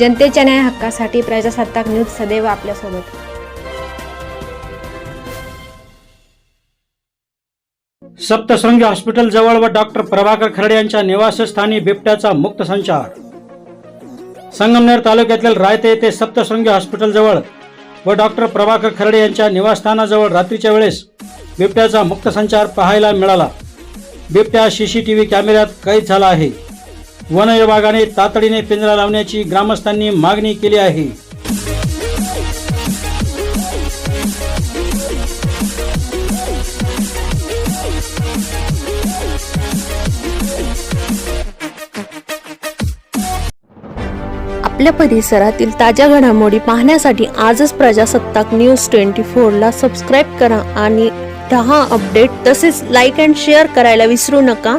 जनतेच्या न्याय हक्कासाठी प्रजासत्ताक न्यूज सदैव आपल्यासोबत. सप्तशृंगी हॉस्पिटल जवळ व डॉक्टर प्रभाकर खरडे यांच्या निवासस्थानी बिबट्याचा मुक्त संचार. संगमनेर तालुक्यातील रायते येथे सप्तशृंगी हॉस्पिटल जवळ व डॉक्टर प्रभाकर खरडे यांच्या निवासस्थानाजवळ रात्रीच्या वेळेस बिबट्याचा मुक्त संचार पाहायला मिळाला. बिबट्या सीसीटीव्ही कॅमेऱ्यात कैद झाला आहे. वन विभागाने तातडीने पिंजरा लावण्याची ग्रामस्थांनी मागणी केली आहे. आपल्या परिसरातील ताज्या घडामोडी पाहण्यासाठी आजच प्रजासत्ताक न्यूज ट्वेंटी फोरला सबस्क्राईब करा आणि दहा अपडेट. तसेच लाईक अँड शेअर करायला विसरू नका.